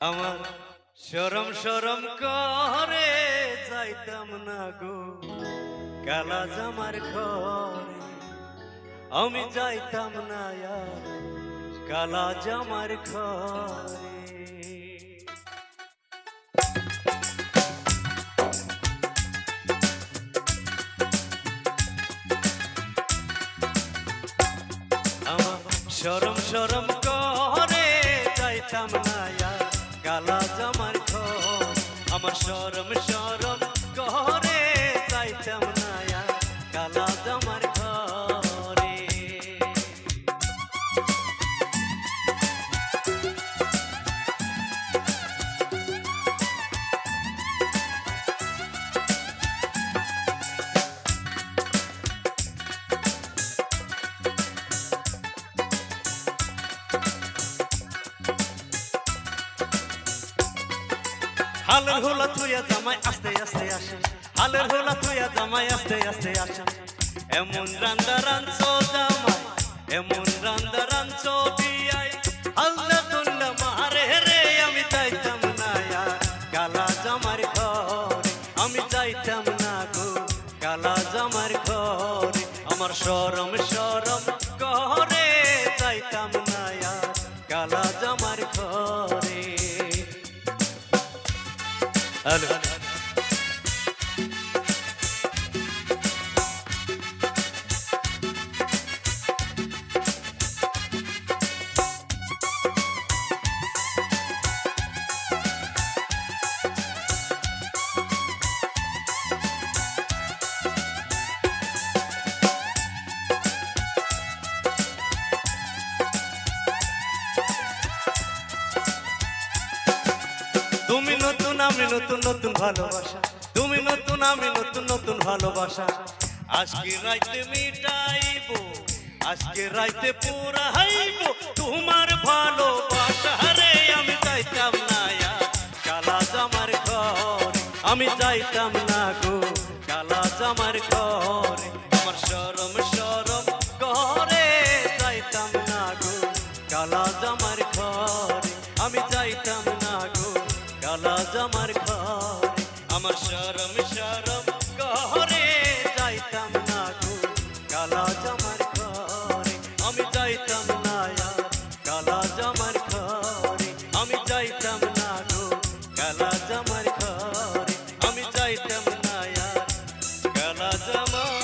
আমার সরম সরম করে যাইতাম না গো। কালা জামার ঘরে আমি যাইতাম না কালা জামার ঘরে। আমার সরম সরম করে যাইতাম না কালা জামার ঘর আমার সরম সরম হালের হোলা থুয়া জামাই আস্তে আস্তে আসে, হালের হোলা থুয়া জামাই আস্তে আস্তে আসে। এমন রান্দা রাঞ্চো জামাই, এমন রান্দা রাঞ্চো বিয়াই হালদা মারে রে, আমি যাইতাম না কালা জামার ঘরে, আমি যাইতাম না গো। কালা জামার ঘরে, আমার সরম 啊，你好，你好。তুমি নতুন, আমি নতুন নতুন ভালোবাসা। তুমি নতুন, আমি নতুন নতুন ভালোবাসা। আজকে রাইতে মিটাইব, আজকে রাইতে পুরা হাইব তোমার ভালোবাসা। রে আমি যাইতাম না কালা জামার ঘর। আমি যাইতাম না গো, কালা জামার ঘরে। আমার সরম সরম ঘরে যাইতাম না গো, কালা জামার ঘরে। আমি চাইতাম না গো। খালা জামার ঘর, আমার শরম শরম ঘরে যাইতাম না গো। খালা জামার ঘরে, আমি যাইতাম না খালা জামার ঘরে, আমি যাইতাম না গো। খালা জামার ঘরে, আমি যাইতাম না খালা জামার